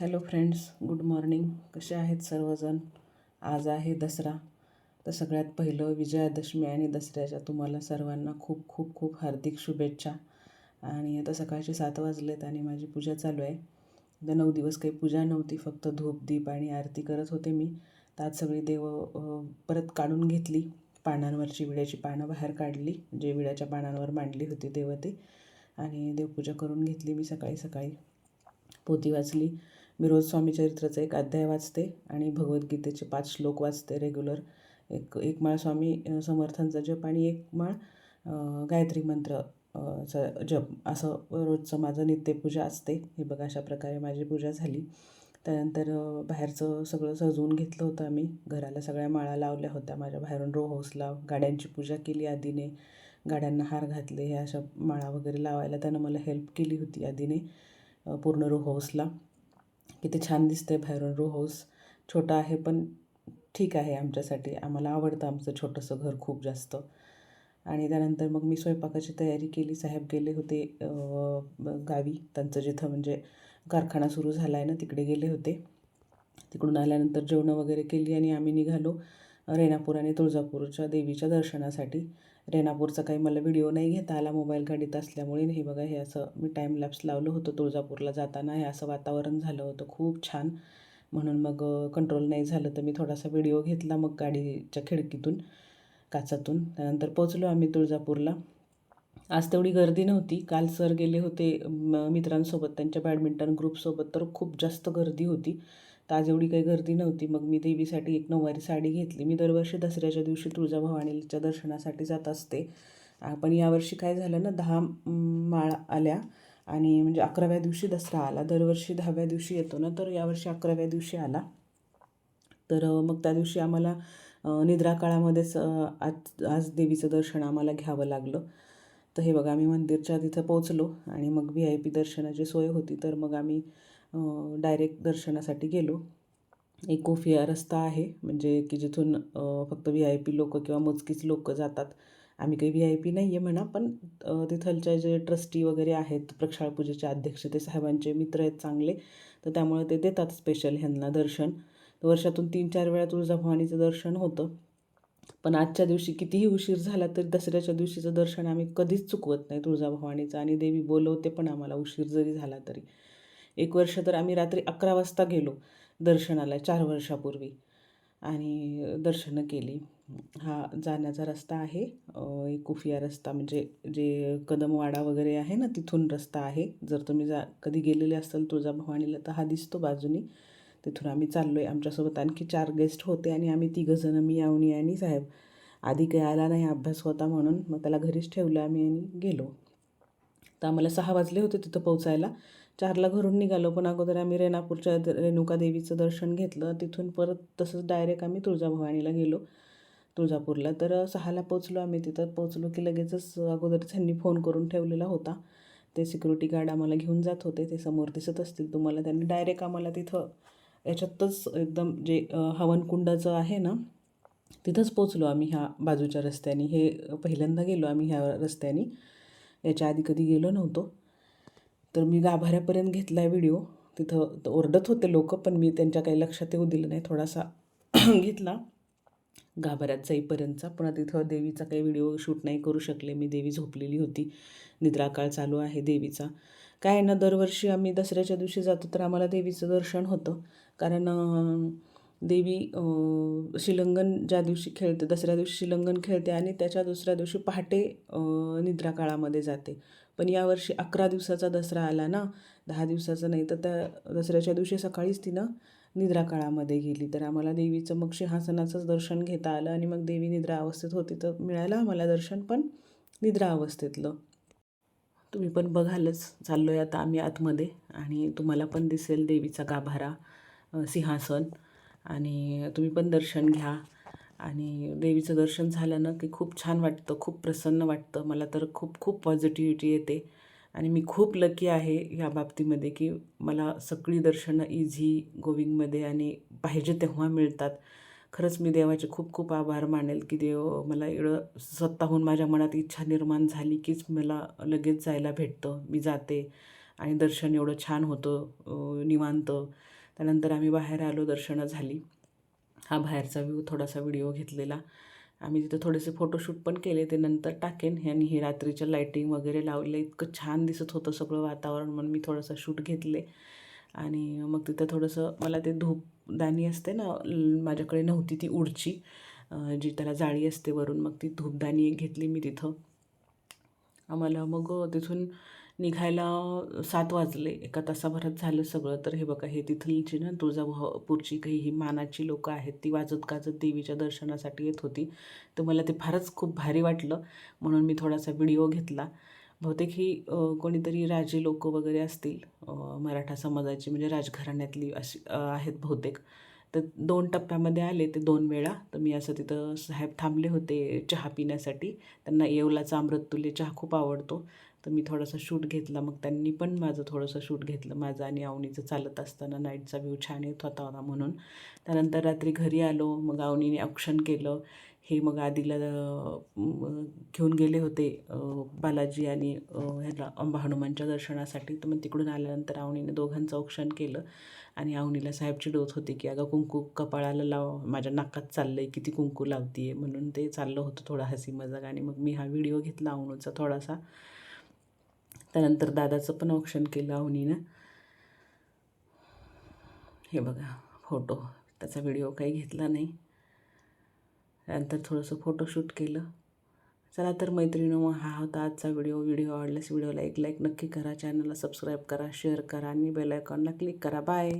Hello friends good morning. कसे आहेत सर्वजण? आज आहे दसरा. तर सगळ्यात पहिलं विजयादशमी आणि दसऱ्याच्या तुम्हाला सर्वांना खूप खूप खूप हार्दिक शुभेच्छा. आणि आता सकाळचे सात वाजलेत आणि माझी पूजा चालू आहे. आता नऊ दिवस काही पूजा नव्हती फक्त धूप दीप आणि आरती करत होते मी. तर आज सगळी देव परत काढून घेतली. पानांवरची विड्याची पानं बाहेर काढली. जे विड्याच्या पानांवर मांडली होती देवते आणि देवपूजा करून घेतली मी सकाळी सकाळी. पोती वाचली. मी रोज स्वामीचरित्राचा एक अध्याय वाचते आणि भगवद्गीतेचे पाच श्लोक वाचते रेग्युलर एक एक माळ स्वामी समर्थांचा जप आणि एक माळ गायत्री मंत्र चा जप. असं रोजचं माझं नित्यपूजा असते. हे बघा अशा प्रकारे माझी पूजा झाली. त्यानंतर बाहेरचं सगळं सजवून घेतलं होतं आम्ही. घराला सगळ्या माळा लावल्या होत्या. माझ्या बाहेरून रो हाऊसला गाड्यांची पूजा केली आधीने. गाड्यांना हार घातले. ह्या अशा माळा वगैरे लावायला त्यानं मला हेल्प केली होती आधीने पूर्ण रो हाऊसला किती छान दिसतंय बाहेरून रो हाऊस छोटा आहे पण ठीक आहे आमच्यासाठी. आम्हाला आवडतं आमचं छोटंसं घर खूप जास्त. आणि त्यानंतर मग मी स्वयंपाकाची तयारी केली. साहेब गेले होते गावी. त्यांचं जिथं म्हणजे कारखाना सुरू झाला आहे ना तिकडे गेले होते. तिकडून आल्यानंतर जेवणं वगैरे केली आणि आम्ही निघालो रेणापूर आणि तुळजापूरच्या देवीच्या दर्शनासाठी. रेणापूरचा काही मला व्हिडिओ नाही घेता आला मोबाईल गाडीत असल्यामुळे. हे बघा हे असं मी टाईम लॅप्स लावलं होतं तुळजापूरला जाताना. हे असं वातावरण झालं होतं. खूप छान. म्हणून मग कंट्रोल नाही झालं तर मी थोडासा व्हिडिओ घेतला मग गाडीच्या खिडकीतून काचातून. त्यानंतर पोचलो आम्ही तुळजापूरला. आज तेवढी गर्दी नव्हती. काल सर गेले होते म- मित्रांसोबत. त्यांच्या बॅडमिंटन ग्रुपसोबत तर खूप जास्त गर्दी होती. तर आज एवढी काही गर्दी नव्हती. मग मी देवीसाठी एक नऊवारी साडी घेतली. मी दरवर्षी दसऱ्याच्या दिवशी तुळजाभवानीच्या दर्शनासाठी जात असते. पण यावर्षी काय झालं ना दहा माळ आल्या आणि म्हणजे अकराव्या दिवशी दसरा आला. दरवर्षी दहाव्या दिवशी येतो ना तर यावर्षी अकराव्या दिवशी आला. तर मग त्या दिवशी आम्हाला निद्रा काळामध्येच आज आज देवीचं दर्शन आम्हाला घ्यावं लागलं. तर हे बघा आम्ही मंदिरच्या तिथं पोचलो आणि मग व्ही आय पी दर्शनाची सोय होती. तर मग आम्ही डायरेक्ट दर्शनासाठी गेलो. एक कोफिया रस्ता आहे म्हणजे की जिथून फक्त व्ही आय पी लोकं किंवा मोजकीच लोकं जातात. आम्ही काही व्ही आय पी नाही आहे म्हणा पण तिथलच्या जे ट्रस्टी वगैरे आहेत प्रक्षाळ पूजेचे अध्यक्ष ते साहेबांचे मित्र आहेत चांगले. तर त्यामुळे ते देतात स्पेशल ह्यांना दर्शन. वर्षातून तीन चार वेळा तुळजाभवानीचं दर्शन होतं. पण आजच्या दिवशी कितीही उशीर झाला तरी दसऱ्याच्या दिवशीचं दर्शन आम्ही कधीच चुकवत नाही तुळजाभवानीचं. आणि देवी बोलवते पण आम्हाला उशीर जरी झाला तरी. एक वर्ष तर आम्ही रात्री अकरा वाजता गेलो दर्शनाला चार वर्षापूर्वी. आणि दर्शनं केली. हा जाण्याचा रस्ता आहे. एक कुफिया रस्ता म्हणजे जे कदमवाडा वगैरे आहे ना तिथून रस्ता आहे. जर तुम्ही जा कधी गेलेले असाल तुळजाभवानीला तर हा दिसतो बाजूनी. तिथून आम्ही चाललो आहे आमच्यासोबत आणखी चार गेस्ट होते आणि आम्ही तिघंजणं मी आवणी आणि साहेब. आधी काही आला नाही अभ्यास होता म्हणून मग त्याला घरीच ठेवलं आम्ही आणि गेलो. तर आम्हाला सहा वाजले होते तिथं पोचायला चारला घरून निघालो पण अगोदर आम्ही रेणापूरच्या रेणुका देवीचं दर्शन घेतलं. तिथून परत तसंच डायरेक्ट आम्ही तुळजाभवानीला गेलो तुळजापूरला. तर सहाला पोचलो आम्ही तिथं. पोचलो की लगेचच अगोदरच ह्यांनी फोन करून ठेवलेला होता. ते सिक्युरिटी गार्ड आम्हाला घेऊन जात होते. ते समोर दिसत असतील तुम्हाला. त्यांनी डायरेक्ट आम्हाला तिथं याच्यातच एकदम जे हवनकुंडाचं आहे ना तिथंच पोचलो आम्ही ह्या बाजूच्या रस्त्याने. हे पहिल्यांदा गेलो आम्ही ह्या रस्त्याने. याच्या आधी कधी गेलो नव्हतो. तर मी गाभाऱ्यापर्यंत घेतला आहे व्हिडिओ. तिथं ओरडत होते लोक पण मी त्यांच्या काही लक्षात येऊ दिलं नाही. थोडासा घेतला. गाभाऱ्यात जाईपर्यंतचा. पुन्हा तिथं देवीचा काही व्हिडिओ शूट नाही करू शकले. मी देवी झोपलेली होती. निद्राकाळ चालू आहे देवीचा. काय आहे ना दरवर्षी आम्ही दसऱ्याच्या दिवशी जातो तर आम्हाला देवीचं दर्शन होतं. कारण देवी शिलंगन ज्या दिवशी खेळते दसऱ्या दिवशी शिलंगन खेळते आणि त्याच्या दुसऱ्या दिवशी पहाटे निद्राकाळामध्ये जाते. पण यावर्षी अकरा दिवसाचा दसरा आला ना दहा दिवसाचा नाही तर त्या दसऱ्याच्या दिवशी सकाळीच तिनं निद्रा काळामध्ये गेली. तर आम्हाला देवीचं मग सिंहासनाचंच दर्शन घेता आलं आणि मग देवी निद्रा अवस्थेत होती तर मिळालं आम्हाला दर्शन पण निद्रा अवस्थेतलं. तुम्ही पण बघालच चाललो आहे आता आम्ही आतमध्ये आणि तुम्हाला पण दिसेल देवीचा गाभारा सिंहासन. आणि तुम्ही पण दर्शन घ्या. आणि देवीचं दर्शन झालं ना की खूप छान वाटतं खूप प्रसन्न वाटतं. मला तर खूप खूप पॉझिटिव्हिटी येते. आणि मी खूप लकी आहे ह्या बाबतीमध्ये की मला सगळी दर्शनं इझी गोविंगमध्ये आणि पाहिजे तेव्हा मिळतात. खरंच मी देवाचे खूप खूप आभार मानेल की देव मला एवढं स्वतःहून माझ्या मनात इच्छा निर्माण झाली कीच मला लगेच जायला भेटतं. मी जाते आणि दर्शन एवढं छान होतं निवांत. त्यानंतर आम्ही बाहेर आलो दर्शनं झाली. हा बाहेरचा व्ह्यू थोडासा व्हिडिओ घेतलेला. आम्ही तिथं थोडेसे फोटोशूट पण केले ते नंतर टाकेन. आणि हे रात्रीच्या लाईटिंग वगैरे लावले इतकं छान दिसत होतं सगळं वातावरण म्हणून मी थोडंसं शूट घेतले. आणि मग तिथं थोडंसं मला ते धूपदाणी असते ना माझ्याकडे नव्हती ती उडची जी त्याला जाळी असते वरून मग ती धूपदाणी एक घेतली मी तिथं. आम्हाला मग तिथून निघायला सात वाजले. एका तासाभरात झालं सगळं. तर हे बघा हे तिथलची ना तुळजापूरची काही ही मानाची लोकं आहेत ती वाजत गाजत देवीच्या दर्शनासाठी येत होती. तर मला ते फारच खूप भारी वाटलं. म्हणून मी थोडासा व्हिडिओ घेतला. बहुतेक ही कोणीतरी राजे लोक वगैरे असतील मराठा समाजाची म्हणजे राजघराण्यातली अशी आहेत बहुतेक. तर दोन टप्प्यामध्ये आले ते दोन वेळा. तर मी असं तिथं साहेब थांबले होते चहा पिण्यासाठी. त्यांना येवलाचा अमृततुल्य चहा खूप आवडतो. तर मी थोडासा शूट घेतला. मग त्यांनी पण माझं थोडंसं शूट घेतलं. माझं आणि अवनीचं चालत असताना नाईटचा व्ह्यू छान येत होता होता म्हणून. त्यानंतर रात्री घरी आलो. मग अवनीने औक्षण केलं. हे मग आधीला घेऊन गेले होते बालाजी आणि ह्याला अंबा हनुमानच्या दर्शनासाठी. तर मग तिकडून आल्यानंतर आवनीने दोघांचं औक्षण केलं. आणि आवनीला साहेब चिडवत होते की अगं कुंकू कपाळाला लाव. माझ्या नाकात चाललं आहे किती कुंकू लावतीये. म्हणून ते चाललं होतं थोडा हसी मजाक आणि मग मी हा व्हिडिओ घेतला अवनूचा थोडासा. त्यानंतर दादाचं पण ऑप्शन केलं अवनीनं हे बघा फोटो त्याचा व्हिडिओ काही घेतला नाही. त्यानंतर थोडंसं फोटोशूट केलं. चला तर मैत्रिणी मग हा होता आजचा व्हिडिओ व्हिडिओ आवडल्यास व्हिडिओला एक लाईक नक्की करा. चॅनलला सबस्क्राईब करा शेअर करा आणि बेल आयकॉनला क्लिक करा. बाय